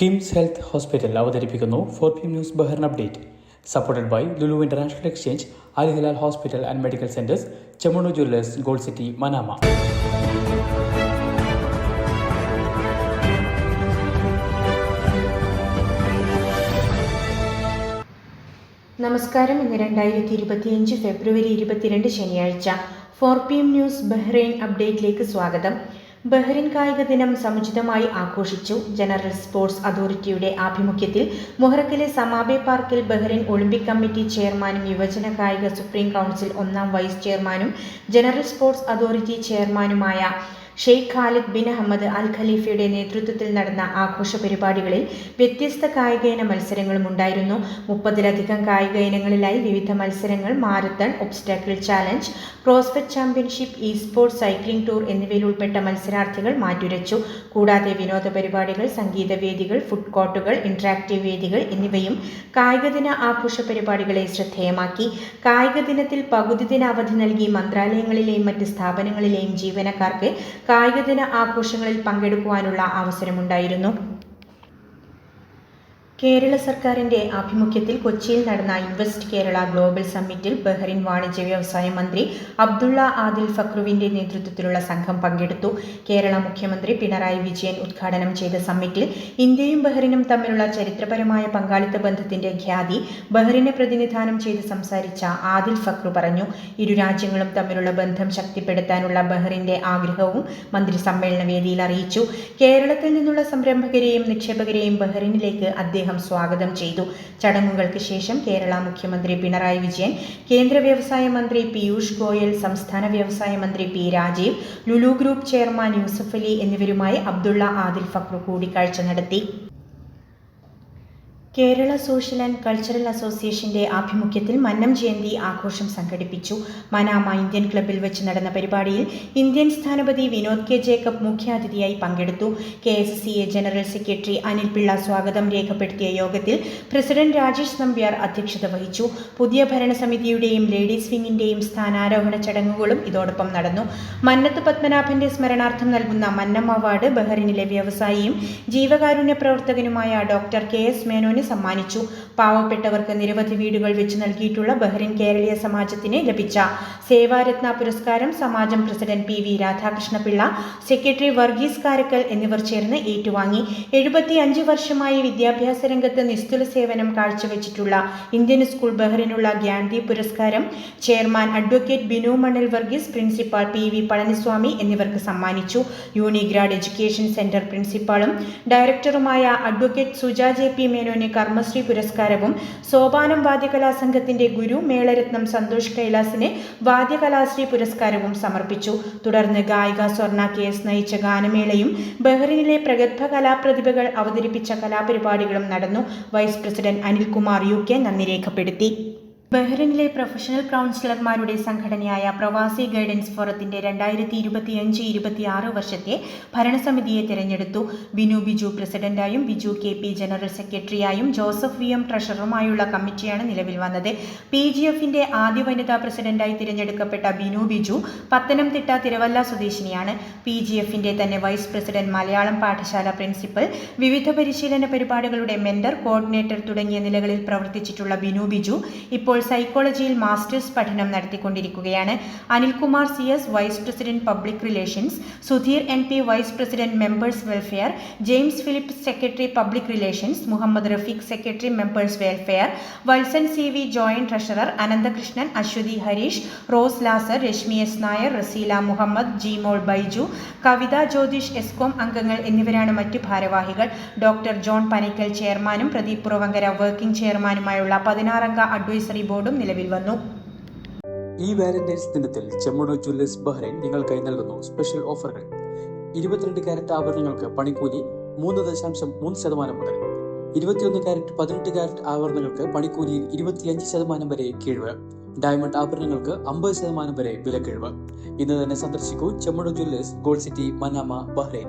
KIMS health hospital അവതരിപ്പിക്കുന്നു four P news Bahrain update. Supported by Lulu international exchange Al hospital and medical centres Chemmanur jewellers gold city Manama. നമസ്കാരം. ഇന്ന് രണ്ടായിരത്തി ഇരുപത്തിയഞ്ച് ഫെബ്രുവരി ഇരുപത്തിരണ്ട് ശനിയാഴ്ച. Four P M news Bahrain അപ്ഡേറ്റിലേക്ക് സ്വാഗതം. ബഹ്റൈൻ കായിക ദിനം സമുചിതമായി ആഘോഷിച്ചു. ജനറൽ സ്പോർട്സ് അതോറിറ്റിയുടെ ആഭിമുഖ്യത്തിൽ മുഹറക്കിലെ സമാബെ പാർക്കിൽ ബഹ്റിൻ ഒളിമ്പിക് കമ്മിറ്റി ചെയർമാനും യുവജന കായിക സുപ്രീം കൗൺസിൽ ഒന്നാം വൈസ് ചെയർമാനും ജനറൽ സ്പോർട്സ് അതോറിറ്റി ചെയർമാനുമായ Sheikh Khalid bin Ahmed Al ഖലീഫയുടെ നേതൃത്വത്തിൽ നടന്ന ആഘോഷ പരിപാടികളിൽ വ്യത്യസ്ത കായിക ഇന മത്സരങ്ങളും ഉണ്ടായിരുന്നു. മുപ്പതിലധികം കായിക ഇനങ്ങളിലായി വിവിധ മത്സരങ്ങൾ marathon obstacle challenge CrossFit championship e sports cycling tour എന്നിവയിൽ ഉൾപ്പെട്ട മത്സരാർത്ഥികൾ മാറ്റുരച്ചു. കൂടാതെ വിനോദ പരിപാടികൾ സംഗീത വേദികൾ ഫുഡ് കോർട്ടുകൾ ഇന്ററാക്റ്റീവ് വേദികൾ എന്നിവയും കായിക ദിന ആഘോഷ പരിപാടികളെ ശ്രദ്ധേയമാക്കി. കായിക ദിനത്തിൽ പകുതി ദിന അവധി നൽകി മന്ത്രാലയങ്ങളിലെയും മറ്റ് സ്ഥാപനങ്ങളിലെയും ജീവനക്കാർക്ക് കായിക ദിന ആഘോഷങ്ങളിൽ പങ്കെടുക്കുവാനുള്ള അവസരമുണ്ടായിരുന്നു കേരള സർക്കാരിന്റെ ആഭിമുഖ്യത്തിൽ കൊച്ചിയിൽ നടന്ന ഇൻവെസ്റ്റ് കേരള ഗ്ലോബൽ സമ്മിറ്റിൽ ബഹ്റിൻ വാണിജ്യ വ്യവസായ മന്ത്രി അബ്ദുള്ള ആദിൽ ഫക്രുവിന്റെ നേതൃത്വത്തിലുള്ള സംഘം പങ്കെടുത്തു. കേരള മുഖ്യമന്ത്രി പിണറായി വിജയൻ ഉദ്ഘാടനം ചെയ്ത സമ്മിറ്റിൽ ഇന്ത്യയും ബഹ്റിനും തമ്മിലുള്ള ചരിത്രപരമായ പങ്കാളിത്ത ബന്ധത്തിന്റെ ഖ്യാതി ബഹ്റിനെ പ്രതിനിധാനം ചെയ്ത് സംസാരിച്ച ആദിൽ ഫക്രു പറഞ്ഞു. ഇരു രാജ്യങ്ങളും തമ്മിലുള്ള ബന്ധം ശക്തിപ്പെടുത്താനുള്ള ബഹ്റിന്റെ ആഗ്രഹവും മന്ത്രി സമ്മേളന വേദിയിൽ അറിയിച്ചു. കേരളത്തിൽ നിന്നുള്ള സംരംഭകരെയും നിക്ഷേപകരെയും ബഹ്റിനിലേക്ക് അദ്ദേഹം സ്വാഗതം ചെയ്തു. ചടങ്ങുകൾക്ക് ശേഷം കേരള മുഖ്യമന്ത്രി പിണറായി വിജയൻ കേന്ദ്ര വ്യവസായ മന്ത്രി പീയൂഷ് ഗോയൽ സംസ്ഥാന വ്യവസായ മന്ത്രി P Rajeev Lulu group chairman Yusuf Ali എന്നിവരുമായി അബ്ദുള്ള ആദിൽ ഫക്രു കൂടിക്കാഴ്ച നടത്തി. കേരള സോഷ്യൽ ആൻഡ് കൾച്ചറൽ അസോസിയേഷന്റെ ആഭിമുഖ്യത്തിൽ മന്നം ജയന്തി ആഘോഷം സംഘടിപ്പിച്ചു. മനാമ ഇന്ത്യൻ ക്ലബ്ബിൽ വെച്ച് നടന്ന പരിപാടിയിൽ ഇന്ത്യൻ സ്ഥാനപതി വിനോദ് കെ ജേക്കബ് മുഖ്യാതിഥിയായി പങ്കെടുത്തു. K S C A general secretary Anil Pillai സ്വാഗതം രേഖപ്പെടുത്തിയ യോഗത്തിൽ പ്രസിഡന്റ് രാജേഷ് നമ്പ്യാർ അധ്യക്ഷത വഹിച്ചു. പുതിയ ഭരണസമിതിയുടെയും ലേഡീസ് വിങ്ങിന്റെയും സ്ഥാനാരോഹണ ചടങ്ങുകളും ഇതോടൊപ്പം നടന്നു. മന്നത്ത് പത്മനാഭന്റെ സ്മരണാർത്ഥം നൽകുന്ന മന്നം അവാർഡ് ബഹ്റിനിലെ വ്യവസായിയും ജീവകാരുണ്യ പ്രവർത്തകനുമായ ഡോക്ടർ കെ എസ് മേനോന് സമ്മാനിച്ചു. പാവപ്പെട്ടവർക്ക് നിരവധി വീടുകൾ വെച്ച് നൽകിയിട്ടുള്ള ബഹ്റിൻ കേരളീയ സമാജത്തിന് ലഭിച്ച സേവാരത്ന പുരസ്കാരം സമാജം president P V Radhakrishnapillai secretary Varghese Karakkal എന്നിവർ ചേർന്ന് ഏറ്റുവാങ്ങി. എഴുപത്തി അഞ്ച് വർഷമായി വിദ്യാഭ്യാസ രംഗത്ത് നിസ്തുല സേവനം കാഴ്ചവെച്ചിട്ടുള്ള ഇന്ത്യൻ സ്കൂൾ ബഹ്റിനുള്ള ഗ്യാൻദി പുരസ്കാരം chairman advocate Binu Manal Varghese principal P V Palaniswami എന്നിവർക്ക് സമ്മാനിച്ചു. യൂണിഗ്രാഡ് എഡ്യൂക്കേഷൻ സെന്റർ പ്രിൻസിപ്പാളും ഡയറക്ടറുമായ അഡ്വക്കേറ്റ് സുജ ജെ പി മേനോന് കർമ്മശ്രീ പുരസ്കാരവും സോപാനം വാദ്യകലാ സംഘത്തിന്റെ ഗുരു മേളരത്നം സന്തോഷ് കൈലാസിന് വാദ്യകലാശ്രീ പുരസ്കാരവും സമർപ്പിച്ചു. തുടർന്ന് ഗായിക സ്വർണ കെ എസ് നയിച്ച ഗാനമേളയും ബഹ്റിനിലെ പ്രഗത്ഭ കലാപ്രതിഭകൾ അവതരിപ്പിച്ച കലാപരിപാടികളും നടന്നു. Vice president Anilkumar U K നന്ദി രേഖപ്പെടുത്തി. ബഹ്റിനിലെ പ്രൊഫഷണൽ കൗൺസിലർമാരുടെ സംഘടനയായ പ്രവാസി ഗൈഡൻസ് ഫോറത്തിന്റെ രണ്ടായിരത്തി ഇരുപത്തിയഞ്ച് ഇരുപത്തിയാറ് വർഷത്തെ ഭരണസമിതിയെ തിരഞ്ഞെടുത്തു. ബിനു ബിജു പ്രസിഡന്റായും ബിജു കെ പി ജനറൽ സെക്രട്ടറിയായും ജോസഫ് വി എം ട്രഷററുമായുള്ള കമ്മിറ്റിയാണ് നിലവിൽ വന്നത്. പി ജി എഫിന്റെ ആദ്യ വനിതാ പ്രസിഡന്റായി തിരഞ്ഞെടുക്കപ്പെട്ട ബിനു ബിജു പത്തനംതിട്ട തിരുവല്ല സ്വദേശിനിയാണ്. പി ജി എഫിന്റെ തന്നെ വൈസ് പ്രസിഡന്റ് മലയാളം പാഠശാല പ്രിൻസിപ്പൽ വിവിധ പരിശീലന പരിപാടികളുടെ മെന്റർ കോർഡിനേറ്റർ തുടങ്ങിയ നിലകളിൽ പ്രവർത്തിച്ചിട്ടുള്ള ബിനു ബിജു ഇപ്പോൾ സൈക്കോളജിയിൽ മാസ്റ്റേഴ്സ് പഠനം നടത്തിക്കൊണ്ടിരിക്കുകയാണ്. Anilkumar C S vice president public relations Sudheer N P vice president members welfare James Philip secretary public relations Muhammad Rafeeq secretary members welfare Valsan C V joint treasurer Ananthakrishnan Aswathy Hareesh Rose Lazar Reshmi S Nair Raseela Muhammad Jimol Baiju Kavitha Jyothish excom അംഗങ്ങൾ എന്നിവരാണ് മറ്റു ഭാരവാഹികൾ. Doctor John Panikkal ചെയർമാനും Pradeep Puravankara working ചെയർമാനുമായുള്ള പതിനാറംഗ advisory ബോർഡും നിലവിൽ വന്നു. ഈ വാലന്റൈൻസ് ദിനത്തിൽ ചെമ്മണോ ജ്വല്ലേഴ്സ് ബഹ്റൈൻ നിങ്ങൾക്കായി നൽകുന്നു. സ്പെഷ്യൽ ഓഫറുകൾ. ഇരുപത്തിരണ്ട് കാരറ്റ് ആഭരണങ്ങൾക്ക് പണിക്കൂലി മൂന്ന് ദശാംശം മൂന്ന് ശതമാനം മുതൽ. ഇരുപത്തിയൊന്ന് കാരറ്റ് പതിനെട്ട് കാരറ്റ് ആഭരണങ്ങൾക്ക് പണിക്കൂലിയിൽ ഇരുപത്തിയഞ്ച് ശതമാനം വരെ കിഴിവ്. ഡയമണ്ട് ആഭരണങ്ങൾക്ക് അമ്പത് ശതമാനം വരെ വിലക്കിഴിവ്. ഇന്ന് തന്നെ സന്ദർശിക്കൂ Chemmanur jewellers gold city Manama Bahrain.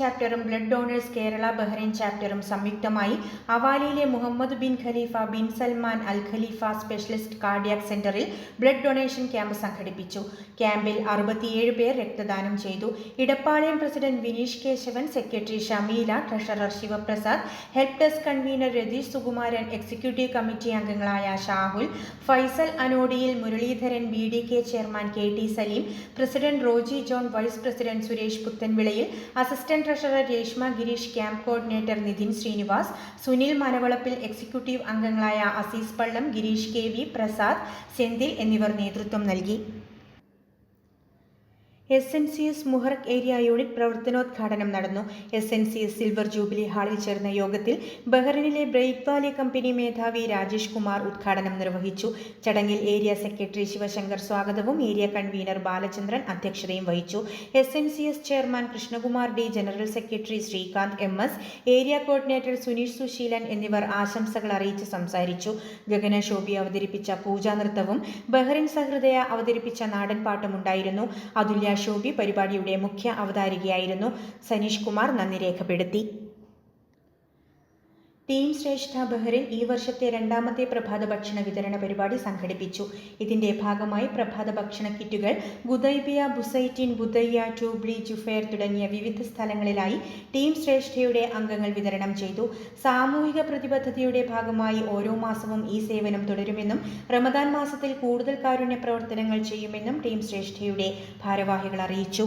ചാപ്റ്ററും blood donors Kerala Bahrain ചാപ്റ്ററും സംയുക്തമായി അവാലിയിലെ Muhammad bin Khalifa bin Salman Al Khalifa specialist cardiac സെന്ററിൽ ബ്ലഡ് ഡൊണേഷൻ ക്യാമ്പ് സംഘടിപ്പിച്ചു. ക്യാമ്പിൽ അറുപത്തിയേഴ് പേർ രക്തദാനം ചെയ്തു. Edappalayam president Vineesh Kesavan secretary Shameela treasurer Sivaprasad help desk convener Ratheesh Sukumaran executive committee അംഗങ്ങളായ Shahul Faisal Anodiyil Muraleedharan B D K chairman K T Saleem president Roji John vice president Suresh Puthenvilayil assistant treasurer Reshma Gireesh camp coordinator Nithin Srinivas Sunil Manavalappil executive അംഗങ്ങളായ Azeez Pallam Gireesh K V Prasad Senthil എന്നിവർ നേതൃത്വം നൽകി. S N C S Muharraq area unit പ്രവർത്തനോദ്ഘാടനം നടന്നു. S N C S silver jubilee ഹാളിൽ ചേർന്ന യോഗത്തിൽ ബഹ്റിനിലെ break Valley company മേധാവി രാജേഷ് കുമാർ ഉദ്ഘാടനം നിർവഹിച്ചു. ചടങ്ങിൽ ഏരിയ സെക്രട്ടറി ശിവശങ്കർ സ്വാഗതവും ഏരിയ കൺവീനർ ബാലചന്ദ്രൻ അധ്യക്ഷതയും വഹിച്ചു. S N C S chairman Krishnakumar D general secretary Sreekanth M S area coordinator Suneesh Susheelan എന്നിവർ ആശംസകൾ അറിയിച്ച് സംസാരിച്ചു. ഗഗന ശോഭി അവതരിപ്പിച്ച പൂജാനൃത്തവും ബഹ്റിൻ സഹൃദയ അവതരിപ്പിച്ച നാടൻപാട്ടുമുണ്ടായിരുന്നു അതുല്യ ശോഭി പരിപാടിയുടെ മുഖ്യ അവതാരികയായിരുന്നു സനീഷ് കുമാർ നന്ദി രേഖപ്പെടുത്തി ടീം ശ്രേഷ്ഠ ബഹ്റിൻ ഈ വർഷത്തെ രണ്ടാമത്തെ പ്രഭാത ഭക്ഷണ വിതരണ പരിപാടി സംഘടിപ്പിച്ചു. ഇതിന്റെ ഭാഗമായി പ്രഭാത ഭക്ഷണ കിറ്റുകൾ ബുദൈബിയ ബുസൈറ്റിൻ ബുദയ്യ ടൂബ്ലി ജുഫേർ തുടങ്ങിയ വിവിധ സ്ഥലങ്ങളിലായി ടീം ശ്രേഷ്ഠയുടെ അംഗങ്ങൾ വിതരണം ചെയ്തു. സാമൂഹിക പ്രതിബദ്ധതയുടെ ഭാഗമായി ഓരോ മാസവും ഈ സേവനം തുടരുമെന്നും റമദാൻ മാസത്തിൽ കൂടുതൽ കാരുണ്യ പ്രവർത്തനങ്ങൾ ചെയ്യുമെന്നും ടീം ശ്രേഷ്ഠയുടെ ഭാരവാഹികൾ അറിയിച്ചു.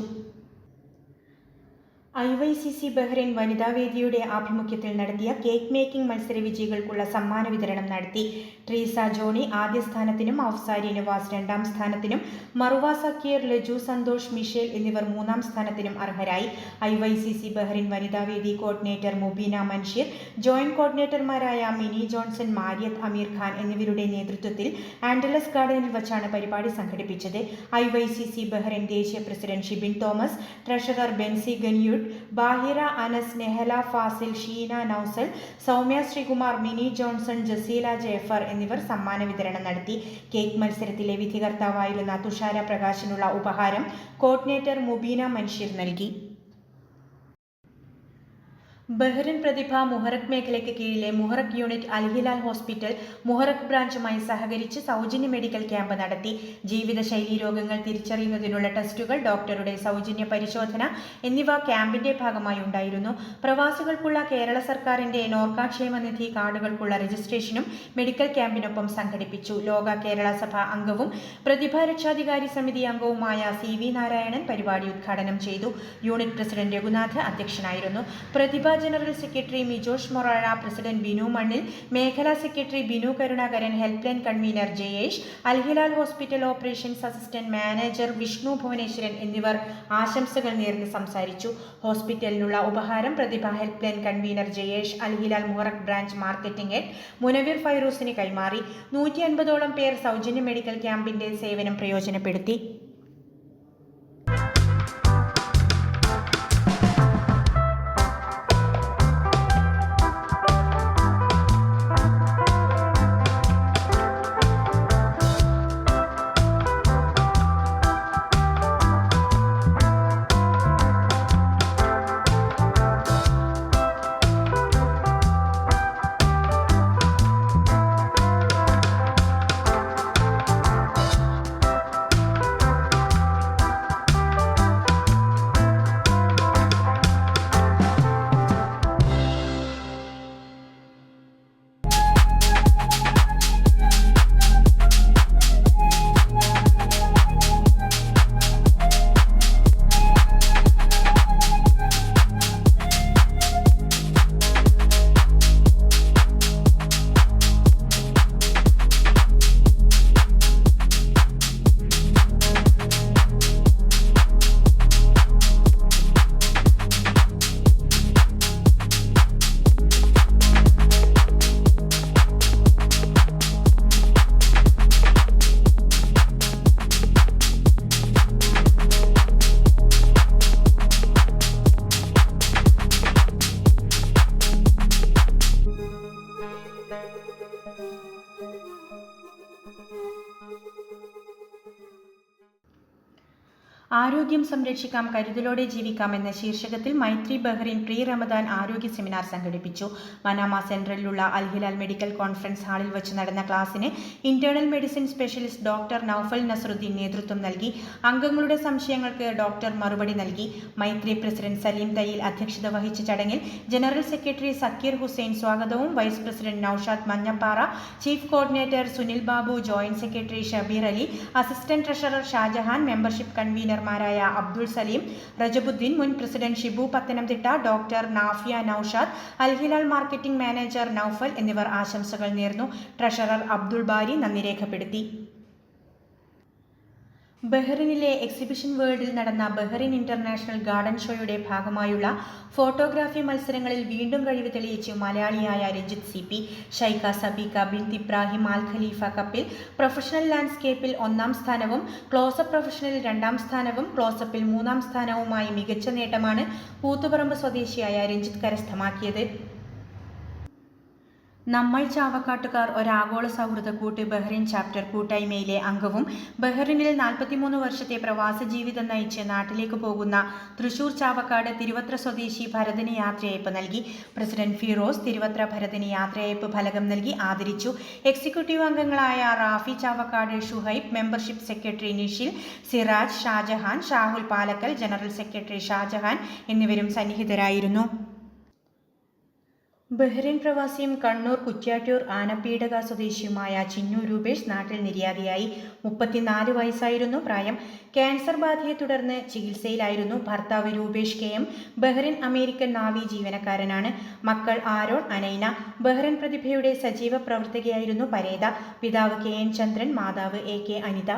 I Y C C Bahrain വനിതാവേദിയുടെ ആഭിമുഖ്യത്തിൽ നടത്തിയ കേക്ക് മേക്കിംഗ് മത്സര വിജയികൾക്കുള്ള സമ്മാന വിതരണം നടത്തി. ട്രീസ ജോണി ആദ്യ സ്ഥാനത്തിനും ഔസാരി നിവാസ് രണ്ടാം സ്ഥാനത്തിനും മറുവ സക്കീർ ലജു സന്തോഷ് മിഷേൽ എന്നിവർ മൂന്നാം സ്ഥാനത്തിനും അർഹരായി. I Y C C Bahrain Vanithavedi coordinator Mubeena Mansheer joint കോർഡിനേറ്റർമാരായ മിനി ജോൺസൺ മാരിയത്ത് അമീർ ഖാൻ എന്നിവരുടെ നേതൃത്വത്തിൽ ആൻഡലസ് ഗാർഡനിൽ വച്ചാണ് പരിപാടി സംഘടിപ്പിച്ചത്. I Y C C Bahrain ദേശീയ president Shibin Thomas treasurer Benzy ഗൻയൂഡ് ബാഹിറ അനസ് നെഹല ഫാസിൽ ഷീന നൌസൽ സൗമ്യ ശ്രീകുമാർ മിനി ജോൺസൺ ജസീല ജേഫർ എന്നിവർ സമ്മാന വിതരണം നടത്തി. കേക്ക് മത്സരത്തിലെ വിധികർത്താവായിരുന്ന തുഷാര പ്രകാശിനുള്ള ഉപഹാരം കോർഡിനേറ്റർ മുബീന മൻഷീർ നൽകി. ബഹ്റിൻ പ്രതിഭ മുഹറക് മേഖലയ്ക്ക് കീഴിലെ Muharraq unit Al Hilal hospital Muharraq ബ്രാഞ്ചുമായി സഹകരിച്ച് സൗജന്യ മെഡിക്കൽ ക്യാമ്പ് നടത്തി. ജീവിതശൈലി രോഗങ്ങൾ തിരിച്ചറിയുന്നതിനുള്ള ടെസ്റ്റുകൾ ഡോക്ടറുടെ സൗജന്യ പരിശോധന എന്നിവ ക്യാമ്പിന്റെ ഭാഗമായി ഉണ്ടായിരുന്നു. പ്രവാസികൾക്കുള്ള കേരള സർക്കാരിന്റെ നോർക്കാക്ഷേമനിധി കാർഡുകൾക്കുള്ള രജിസ്ട്രേഷനും മെഡിക്കൽ ക്യാമ്പിനൊപ്പം സംഘടിപ്പിച്ചു. ലോക കേരള സഭ അംഗവും പ്രതിഭ രക്ഷാധികാരി സമിതി അംഗവുമായ സി വി നാരായണൻ പരിപാടി ഉദ്ഘാടനം ചെയ്തു. യൂണിറ്റ് പ്രസിഡന്റ് രഘുനാഥ് അധ്യക്ഷനായിരുന്നു. Prathibha general secretary Mijosh Morazha president Binu Mannil മേഖലാ secretary Binu Karunakaran helpline convener Jayesh Al Hilal hospital operations assistant manager Vishnu Bhuvaneswaran എന്നിവർ ആശംസകൾ നേർന്ന് സംസാരിച്ചു. ഹോസ്പിറ്റലിനുള്ള ഉപഹാരം Prathibha helpline convener Jayesh Al Hilal Muharraq branch marketing head Munaveer ഫൈറൂസിന് കൈമാറി. നൂറ്റി അൻപതോളം പേർ സൗജന്യ മെഡിക്കൽ ക്യാമ്പിന്റെ സേവനം പ്രയോജനപ്പെടുത്തി. ആരോഗ്യം സംരക്ഷിക്കാം കരുതലോടെ ജീവിക്കാം എന്ന ശീർഷകത്തിൽ മൈത്രി ബഹ്റിൻ പ്രീ റമദാൻ ആരോഗ്യ സെമിനാർ സംഘടിപ്പിച്ചു. മനാമ സെൻട്രലിലുള്ള അൽഹിലാൽ മെഡിക്കൽ കോൺഫറൻസ് ഹാളിൽ വെച്ച് നടന്ന ക്ലാസ്സിന് internal medicine specialist doctor Noufal Nasaruddin നേതൃത്വം നൽകി. അംഗങ്ങളുടെ സംശയങ്ങൾക്ക് ഡോക്ടർ മറുപടി നൽകി. മൈത്രി പ്രസിഡന്റ് സലീം തയ്യിൽ അധ്യക്ഷത വഹിച്ച ചടങ്ങിൽ ജനറൽ സെക്രട്ടറി സക്കീർ ഹുസൈൻ സ്വാഗതവും vice president Noushad Manjappara chief coordinator Sunil Babu joint secretary Shabeer Ali assistant treasurer Shajahan membership കൺവീനർമാരായ Abdul Saleem റജബുദ്ദീൻ മുൻ president Shibu Pathanamthitta doctor Nafia Noushad Al Hilal marketing manager Noufal എന്നിവർ ആശംസകൾ നേർന്നു. ട്രഷറർ അബ്ദുൾ ബാരി നന്ദി രേഖപ്പെടുത്തി. ബഹ്റിനിലെ എക്സിബിഷൻ വേൾഡിൽ നടന്ന Bahrain international garden ഷോയുടെ ഭാഗമായുള്ള ഫോട്ടോഗ്രാഫി മത്സരങ്ങളിൽ വീണ്ടും കഴിവ് തെളിയിച്ച് മലയാളിയായ Ranjith C P Shaikha Sabeeka bin Ibrahim Al Khalifa കപ്പിൽ പ്രൊഫഷണൽ ലാൻഡ്സ്കേപ്പിൽ ഒന്നാം സ്ഥാനവും ക്ലോസപ്പ് പ്രൊഫഷണലിൽ രണ്ടാം സ്ഥാനവും ക്ലോസപ്പിൽ മൂന്നാം സ്ഥാനവുമായി മികച്ച നേട്ടമാണ് കൂത്തുപറമ്പ് സ്വദേശിയായ രഞ്ജിത്ത് കരസ്ഥമാക്കിയത്. നമ്മൾ ചാവക്കാട്ടുകാർ ഒരാഗോള സൗഹൃദ കൂട്ട് ബഹ്റിൻ ചാപ്റ്റർ കൂട്ടായ്മയിലെ അംഗവും ബഹ്റിനിൽ നാൽപ്പത്തിമൂന്ന് വർഷത്തെ പ്രവാസ ജീവിതം നയിച്ച് നാട്ടിലേക്ക് പോകുന്ന തൃശൂർ ചാവക്കാട് തിരുവത്ര സ്വദേശി ഭരതന് യാത്രയയപ്പ് നൽകി. പ്രസിഡന്റ് ഫിറോസ് തിരുവത്ര ഭരതന് യാത്രയയപ്പ് ഫലകം നൽകി ആദരിച്ചു. എക്സിക്യൂട്ടീവ് അംഗങ്ങളായ Rafi Chavakkad Shuhaib membership secretary Nishil Siraj Shajahan Shahul Palakkal general secretary Shajahan എന്നിവരും സന്നിഹിതരായിരുന്നു. ബഹ്റിൻ പ്രവാസിയും കണ്ണൂർ കുറ്റ്യാട്ടൂർ ആനപ്പീടക സ്വദേശിയുമായ ചിന്നു രൂപേഷ് നാട്ടിൽ നിര്യാതയായി. മുപ്പത്തിനാല് വയസ്സായിരുന്നു പ്രായം. ക്യാൻസർ ബാധയെ തുടർന്ന് ചികിത്സയിലായിരുന്നു ഭർത്താവ് Rupesh K M. Bahrain American navy ജീവനക്കാരനാണ്. മക്കൾ ആരോൺ അനൈന. ബഹ്റിൻ പ്രതിഭയുടെ സജീവ പ്രവർത്തകയായിരുന്നു പരേത. പിതാവ് കെ എൻ ചന്ദ്രൻ മാതാവ് എ കെ അനിത.